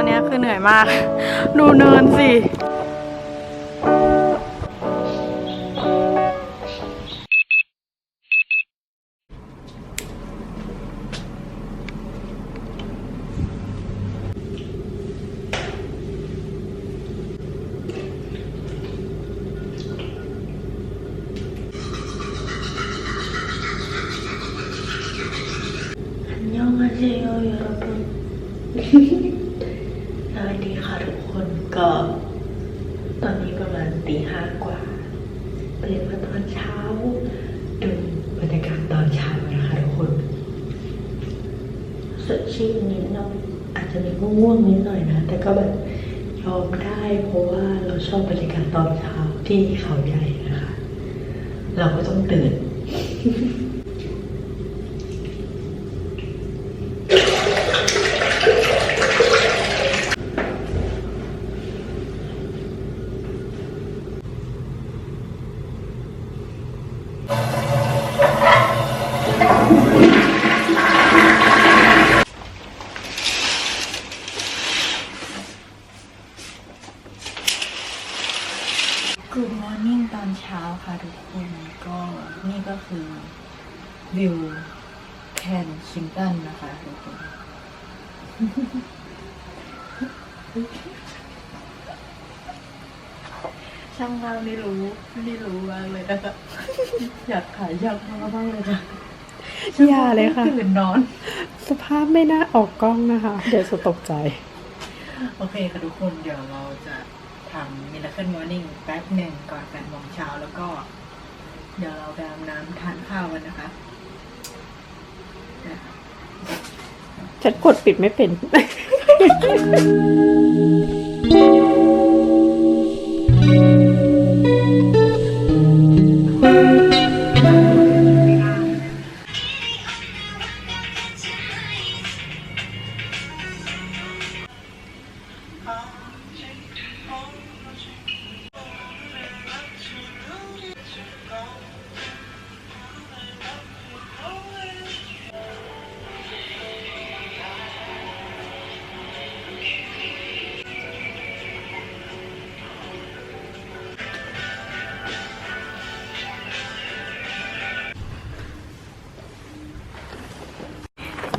ตอนเนี้ยคือเหนื่อยมาก ดูเนินสิอันยองอาเซโยยอรบุน สวัสดีค่ะทุกคนก็ตอนนี้ประมาณตีห้ากว่าตื่นมาตอนเช้าดูบรรยากาศตอนเช้านะคะทุกคนสดชื่นนิดหน่อยอาจจะมีง่วงนิดหน่อยนะ แต่ก็แบบยอมได้เพราะว่าเราชอบบรรยากาศตอนเช้าที่เขาใหญ่นะคะ เราก็ต้องตื่น Good morning ตอนเช้าค่ะทุกคนก็นี่ก็คือวิวแคนชิงตันนะคะทุกคนช่างภาพนี่รู้นี่รู้มากเลยนะคะอยากขายช่างภาพบ้างเลยค่ะอย่าเลยค่ะตื่นนอน สภาพไม่น่าออกกล้องนะคะ เดี๋ยวจะตกใจ โอเคค่ะทุกคนเดี๋ยวเราจะ ทำมิล a เคิลมอร์นิ่งแป๊บหนึ่งก่อนแปดโมงเช้าแล้วก็ เดี๋ยวเราไปอาบน้ำทานข้าวกันนะคะนะคะฉันกดปิดไม่เป็น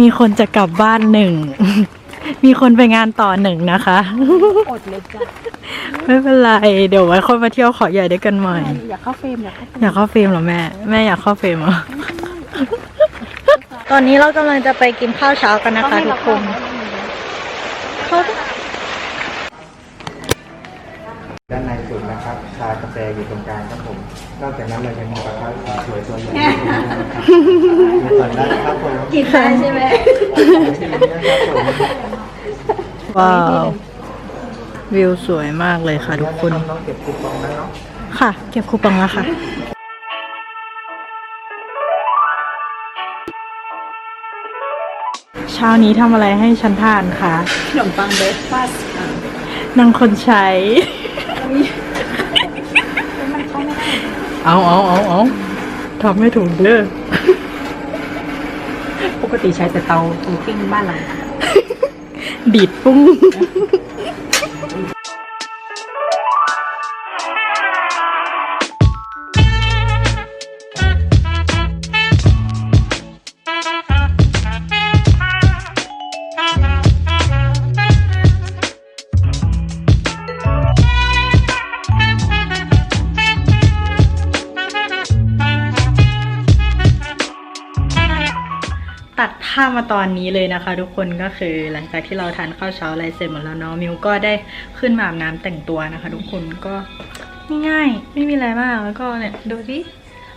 มีคนจะกลับบ้านหนึ่ง มีคนไปงานต่อหนึ่งนะคะ อดเลยจ้ะไม่เป็นไร เดี๋ยวไว้ค่อยมาเที่ยวเขาใหญ่ด้วยกันใหม่ อยากเข้าเฟรมอยากเข้าเฟรมอยากเข้าเฟรมเหรอแม่ แม่อยากเข้าเฟรมเหรอ ตอนนี้เรากำลังจะไปกินข้าวเช้ากันนะคะทุกคน เขา ด้านในสุดนะครับ ชากาแฟอยู่ตรงกลางครับผม นอกจากนั้นเรายังมีปลาคาร์ฟสีสวยตัวใหญ่นะครับมาก่อนได้ครับผมกินได้ใช่ไหมนะครับผมว้าว วิวสวยมากเลยค่ะทุกคน น้องเก็บคูปองแล้วเนาะ ค่ะ เก็บคูปองแล้วค่ะเช้านี้ทำอะไรให้ฉันทานคะขนมปังเบรคฟาสต์นางคนใช้ เอาเอาเอาเอาทำไม่ถูกเด้อปกติใช้แต่เตาตูปิ้งบ้านเราดีดปุ้ง ตัดภามาตอนนี้เลยนะคะ ทุกคนก็คือหลังจากที่เราทานข้าวเช้าอะไรเสร็จหมดแล้วเนาะมิวก็ได้ขึ้นมาอาบน้ำแต่งตัวนะคะ ทุกคนก็ง่ายๆไม่มีอะไรมากแล้วก็เนี่ยดูสิ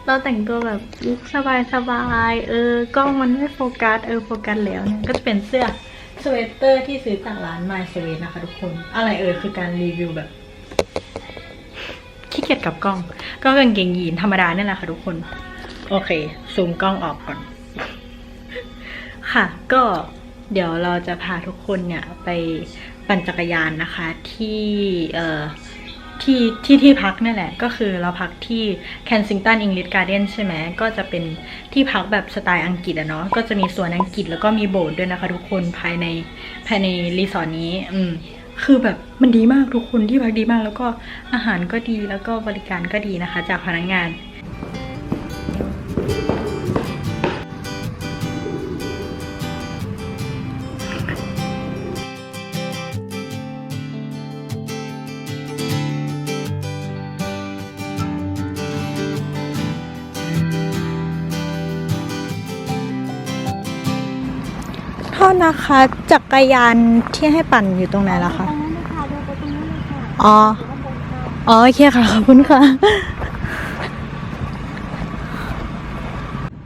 เราแต่งตัวแบบลุคสบายๆเออกล้องมันไม่โฟกัสเออโฟกัสแล้วเนี่ยก็จะเป็นเสื้อสเวตเตอร์ที่ซื้อจากร้าน My s w e a t นะคะ ทุกคน อะไรเอ่ยคือการรีวิวแบบขี้เกียจกับกล้อง ก็กางเกงยีนธรรมดาเนี่ยแหละค่ะทุกคน โอเค ซูมกล้องออกก่อน ค่ะ ก็เดี๋ยวเราจะพาทุกคนเนี่ยไปปั่นจักรยานนะคะที่เอ่อที่ที่ที่พักนั่นแหละ ก็คือเราพักที่ Kensington English Garden ใช่ไหมก็จะเป็นที่พักแบบสไตล์อังกฤษอะเนาะก็จะมีสวนอังกฤษแล้วก็มีโบสถ์ด้วยนะคะ ทุกคนภายในภายในรีสอร์ทนี้ อืมคือแบบมันดีมากทุกคนที่พักดีมาก แล้วก็อาหารก็ดีแล้วก็บริการก็ดีนะคะ จากพนักงาน ทษนะคะ จักรยานที่ให้ปั่นอยู่ตรงไหนล่ะคะ อ๋อ อ๋อโอเคค่ะ ขอบคุณค่ะ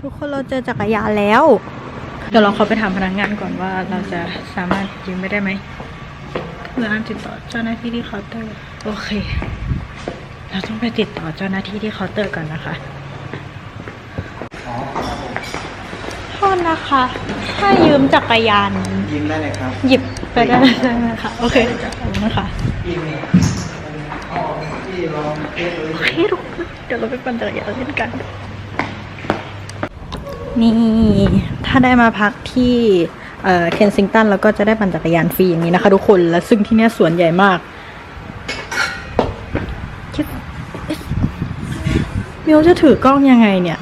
ทุกคนเราเจอจักรยานแล้ว เดี๋ยวเราขอไปถามพนักงานก่อนว่าเราจะสามารถยืมไปได้ไหมเรือห้ามติดต่อเจ้าหน้าที่ที่เคาน์เตอร์ โอเค เราต้องไปติดต่อเจ้าหน้าที่ที่เคาน์เตอร์ก่อนนะคะ โท ษนะคะ ถ้ายืมจักรยาน ยิ้มได้เลยครับ หยิบไปได้ใช่ไหมคะโอเคขอบคุณนะคะยิ้มเนี่ยอ๋อพี่ลองเทสดูโอเคทุกคนเดี๋ยวเราไปปั่นจักรยานเล่นกัน นี่ถ้าได้มาพักที่เอ่อเคนซิงตันแล้วก็จะได้ปั่นจักรยานฟรีอย่างนี้นะคะทุกคน และซึ่งที่เนี้ยสวนใหญ่มากคิดเอ๊ะมิวจะถือกล้องยังไงเนี่ย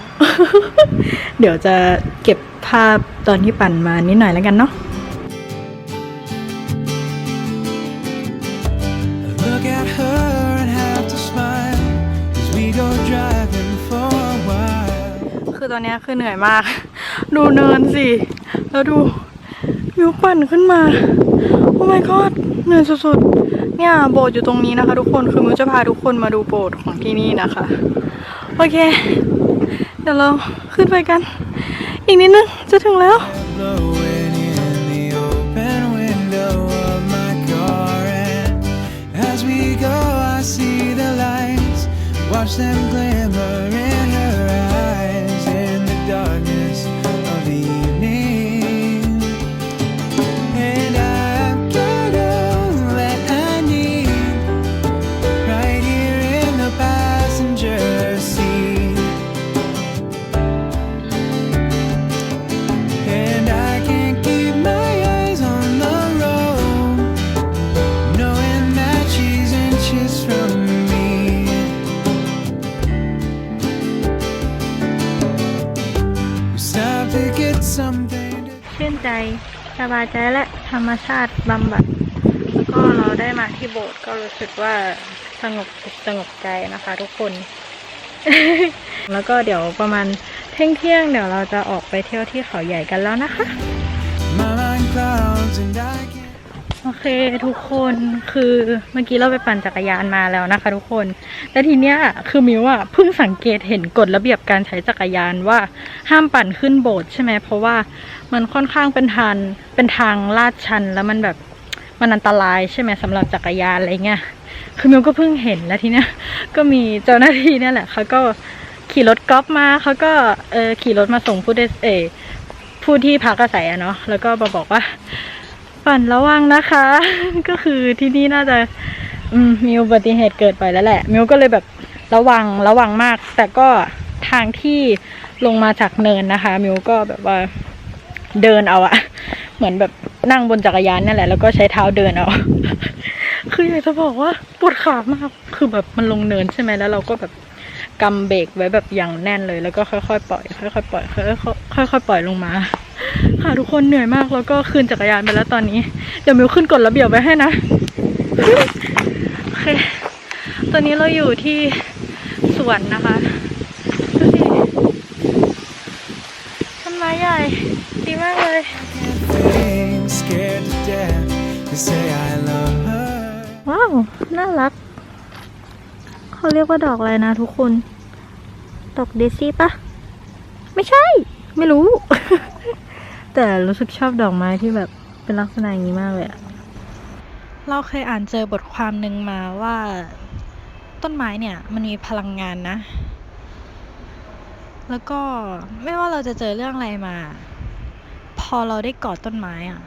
เดี๋ยวจะเก็บ ภาพตอนที่ปั่นมานิดหน่อยแล้วกันเนาะ Look at her and have to smile as we go driving for a while. คือตอนเนี้ยคือเหนื่อยมาก ดูเนินสิ แล้วดูวิวปั่นขึ้นมา โอ้ my god เหนื่อยสุดๆ เนี่ยโบสถ์อยู่ตรงนี้นะคะ ทุกคน คือมิวจะพาทุกคนมาดูโบสถ์ของที่นี่นะคะ โอเค เดี๋ยวเราขึ้นไปกัน อีกนิดนึงจะถึงแล้ว Blowing in the สบายใจและธรรมชาติบำบัด แล้วก็เราได้มาที่โบสถ์ก็รู้สึกว่าสงบสงบใจนะคะ ทุกคน แล้วก็เดี๋ยวประมาณเที่ยงเที่ยงเดี๋ยวเราจะออกไปเที่ยวที่เขาใหญ่กันแล้วนะคะ โอเคทุกคนคือเมื่อกี้เราไปปั่นจักรยานมาแล้วนะคะ ทุกคน แต่ทีเนี้ยคือมิวอะเพิ่งสังเกตเห็นกฎระเบียบการใช้จักรยานว่าห้ามปั่นขึ้นโบสถ์ใช่ไหมเพราะว่ามันค่อนข้างเป็นทางเป็นทางลาดชันแล้วมันแบบมันอันตรายใช่ไหมสำหรับจักรยานอะไรเงี้ยคือมิวก็เพิ่งเห็นแล้วทีเนี้ยก็มีเจ้าหน้าที่เนี่ยแหละเขาก็ขี่รถกอล์ฟมาเขาก็เออขี่รถมาส่งผู้โดยเออผู้ที่พักอาศัยอะเนาะแล้วก็มาบอกว่า ปั่นระวังนะคะ ก็คือที่นี่น่าจะมีอุบัติเหตุเกิดไปแล้วแหละ มิวก็เลยแบบระวังระวังมาก แต่ก็ทางที่ลงมาจากเนินนะคะ มิวก็แบบว่าเดินเอาอะเหมือนแบบนั่งบนจักรยานนั่นแหละแล้วก็ใช้เท้าเดินเอา คืออยากจะบอกว่าปวดขามากคือแบบมันลงเนินใช่ไหมแล้วเราก็แบบกำเบรกไว้แบบอย่างแน่นเลย แล้วก็ค่อยๆปล่อยค่อยๆปล่อยค่อยๆปล่อยลงมา ค่ะทุกคนเหนื่อยมากแล้วก็คืนจักรยานไปแล้วตอนนี้ เดี๋ยวมิวขึ้นกฎระเบียบไว้ให้นะ โอเค ตอนนี้เราอยู่ที่สวนนะคะดูสิต้นไม้ใหญ่ดีมากเลย ว้าว น่ารัก เขาเรียกว่าดอกอะไรนะทุกคน ดอกเดซี่ปะ ไม่ใช่ ไม่รู้ แต่รู้สึกชอบดอกไม้ที่แบบเป็นลักษณะอย่างนี้มากเลยอะเราเคยอ่านเจอบทความหนึ่งมาว่า ต้นไม้เนี่ยมันมีพลังงานนะ แล้วก็ไม่ว่าเราจะเจอเรื่องอะไรมา พอเราได้กอดต้นไม้อะ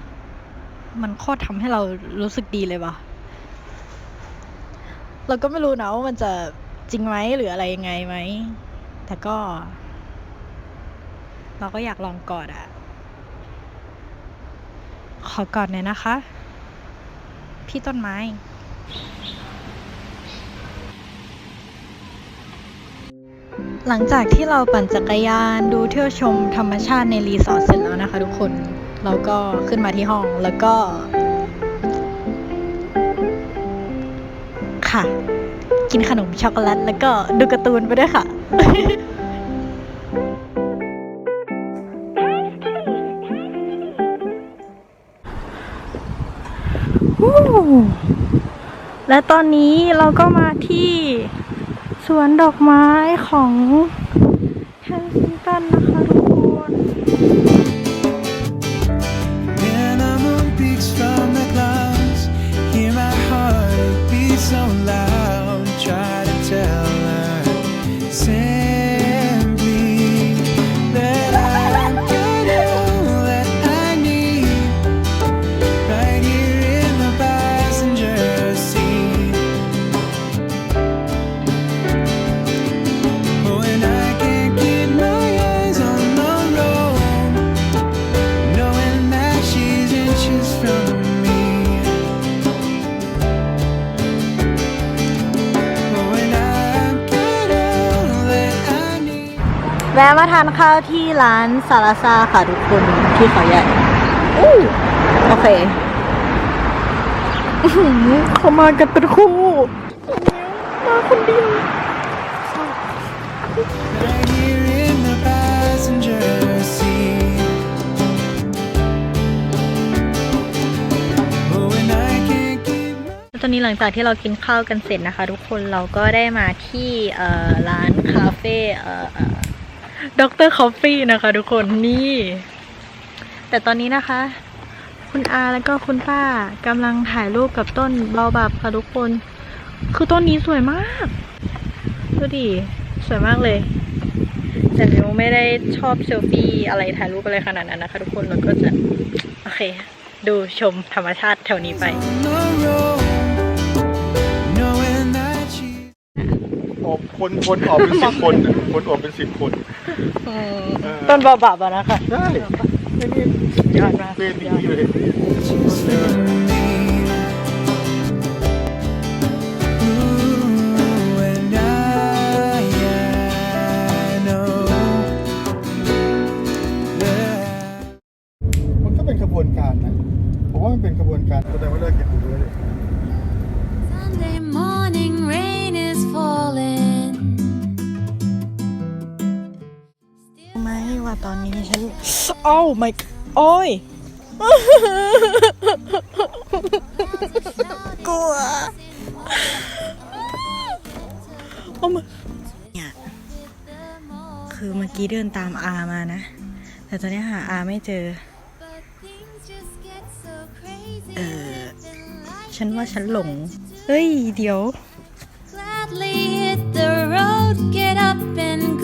มันโคตรทำให้เรารู้สึกดีเลยว่ะ เราก็ไม่รู้นะว่ามันจะจริงไหมหรืออะไรยังไงไหม แต่ก็ เราก็อยากลองกอดอะ ขอกอดหน่อยนะคะ พี่ต้นไม้ หลังจากที่เราปั่นจักรยานดูเที่ยวชมธรรมชาติในรีสอร์ทเสร็จแล้วนะคะทุกคน เราก็ขึ้นมาที่ห้องแล้วก็ ค่ะ กินขนมช็อกโกแลตแล้วก็ดูการ์ตูนไปด้วยค่ะ และตอนนี้เราก็มาที่สวนดอกไม้ของแฮนซิงตันนะคะทุกคน แวะมาทานข้าวที่ร้านซาลาซาค่ะทุกคนที่เขาใหญ่อู้โอเคอื้อหือเขามากันเป็นคู่มาคนเดียว Right here in the passenger seat. Oh, and I can't keep my ตอนนี้หลังจากที่เรากินข้าวกันเสร็จนะคะ ทุกคนเราก็ได้มาที่เอ่อร้านคาเฟ่เอ่อ ด็อกเตอร์คอฟฟี่นะคะ ทุกคนนี่ แต่ตอนนี้นะคะ คุณอาแล้วก็คุณป้ากำลังถ่ายรูปกับต้นเบาบับค่ะทุกคน คือต้นนี้สวยมาก ดูดิสวยมากเลยแต่มิวไม่ได้ชอบเซลฟี่อะไรถ่ายรูปอะไรขนาดนั้นนะคะ ทุกคนเราก็จะ โอเค ดูชมธรรมชาติแถวนี้ไป ออกคนคนออกเป็นสิบคนน่ะคนออกเป็นสิบคนต้นบาบับอะนะคะใช่ไอ้นี่ยอดมาก เป็นดีเลย Just from me. Ooh, and I, I know that มันก็เป็นกระบวนการนะผมว่ามันเป็นกระบวนการแสดงว่าเลิกกินหมูแล้วเลย Sunday morning rain ว่าตอนนี้ฉันโอ้ไม่โอ้ยกลัวโอ้มาเนี่ยคือเมื่อกี้เดินตามอามานะ แต่ตอนนี้หาอาไม่เจอ เออ ฉันว่าฉันหลง เฮ้ย เดี๋ยว gladly hit the road, get up and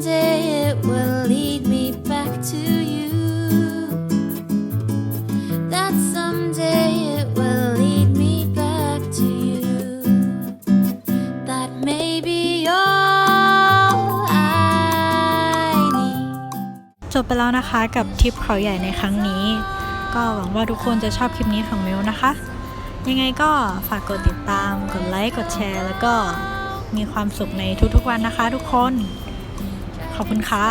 someday it will lead me back to you. That someday it will lead me back to you. That may be all I need. จบไปแล้วนะคะกับทริปเขาใหญ่ในครั้งนี้ ก็หวังว่าทุกคนจะชอบคลิปนี้ของมิวนะคะ ยังไงก็ฝากกดติดตาม กดไลค์ กดแชร์ แล้วก็มีความสุขในทุกๆวันนะคะทุกคน ขอบคุณค่ะ